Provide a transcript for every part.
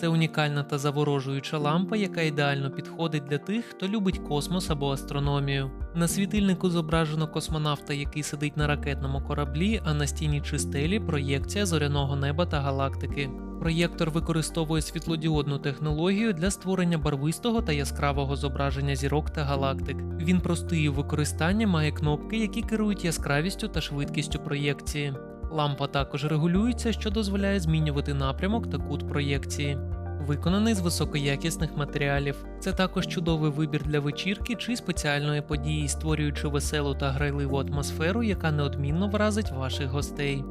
Це унікальна та заворожуюча лампа, яка ідеально підходить для тих, хто любить космос або астрономію. На світильнику зображено космонавта, який сидить на ракетному кораблі, а на стіні чи стелі проєкція зоряного неба та галактики. Проєктор використовує світлодіодну технологію для створення барвистого та яскравого зображення зірок та галактик. Він простий у використанні має кнопки, які керують яскравістю та швидкістю проєкції. Лампа також регулюється, що дозволяє змінювати напрямок та кут проєкції. Виконаний з високоякісних матеріалів. Це також чудовий вибір для вечірки чи спеціальної події, створюючи веселу та грайливу атмосферу, яка неодмінно вразить ваших гостей.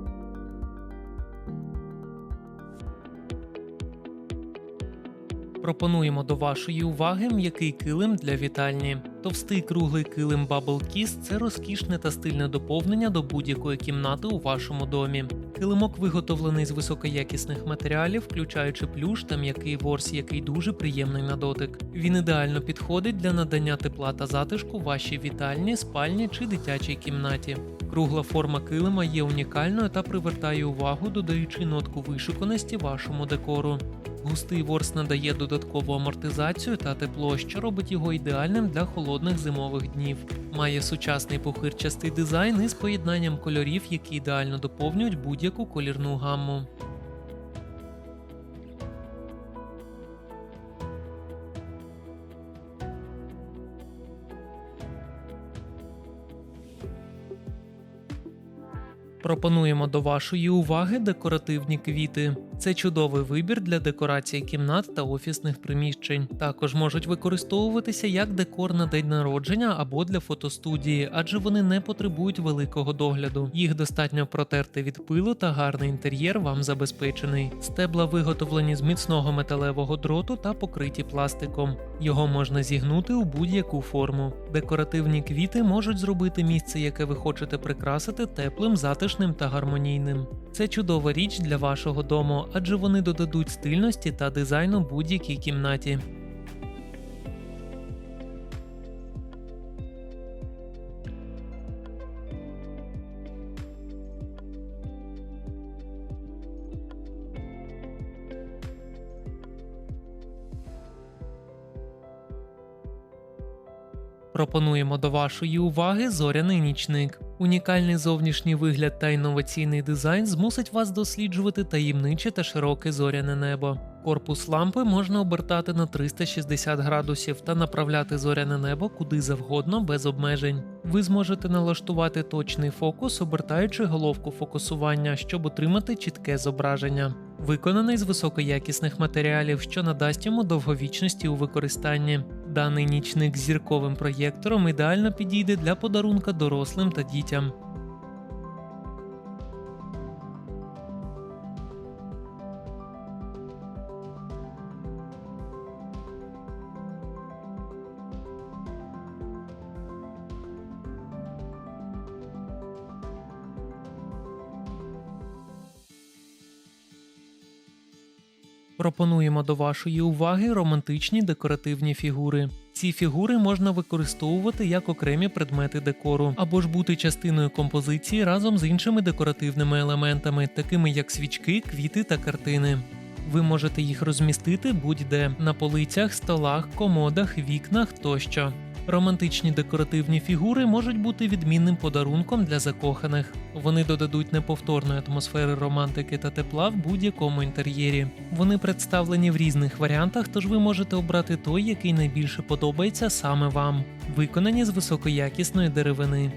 Пропонуємо до вашої уваги м'який килим для вітальні. Товстий круглий килим Bubble Kiss – це розкішне та стильне доповнення до будь-якої кімнати у вашому домі. Килимок виготовлений з високоякісних матеріалів, включаючи плюш та м'який ворс, який дуже приємний на дотик. Він ідеально підходить для надання тепла та затишку вашій вітальні, спальні чи дитячій кімнаті. Кругла форма килима є унікальною та привертає увагу, додаючи нотку вишуканості вашому декору. Густий ворс надає додаткову амортизацію та тепло, що робить його ідеальним для холодних зимових днів. Має сучасний похирчастий дизайн із поєднанням кольорів, які ідеально доповнюють будь-яку колірну гамму. Пропонуємо до вашої уваги декоративні квіти. Це чудовий вибір для декорації кімнат та офісних приміщень. Також можуть використовуватися як декор на день народження або для фотостудії, адже вони не потребують великого догляду. Їх достатньо протерти від пилу та гарний інтер'єр вам забезпечений. Стебла виготовлені з міцного металевого дроту та покриті пластиком. Його можна зігнути у будь-яку форму. Декоративні квіти можуть зробити місце, яке ви хочете прикрасити, теплим, затишним та гармонійним. Це чудова річ для вашого дому, адже вони додадуть стильності та дизайну будь-якій кімнаті. Пропонуємо до вашої уваги зоряний нічник. Унікальний зовнішній вигляд та інноваційний дизайн змусить вас досліджувати таємниче та широке зоряне небо. Корпус лампи можна обертати на 360 градусів та направляти зоряне небо куди завгодно без обмежень. Ви зможете налаштувати точний фокус, обертаючи головку фокусування, щоб отримати чітке зображення. Виконаний з високоякісних матеріалів, що надасть йому довговічності у використанні. Даний нічник з зірковим проєктором ідеально підійде для подарунка дорослим та дітям. Пропонуємо до вашої уваги романтичні декоративні фігури. Ці фігури можна використовувати як окремі предмети декору, або ж бути частиною композиції разом з іншими декоративними елементами, такими як свічки, квіти та картини. Ви можете їх розмістити будь-де на полицях, столах, комодах, вікнах тощо. Романтичні декоративні фігури можуть бути відмінним подарунком для закоханих. Вони додадуть неповторної атмосфери романтики та тепла в будь-якому інтер'єрі. Вони представлені в різних варіантах, тож ви можете обрати той, який найбільше подобається саме вам. Виконані з високоякісної деревини.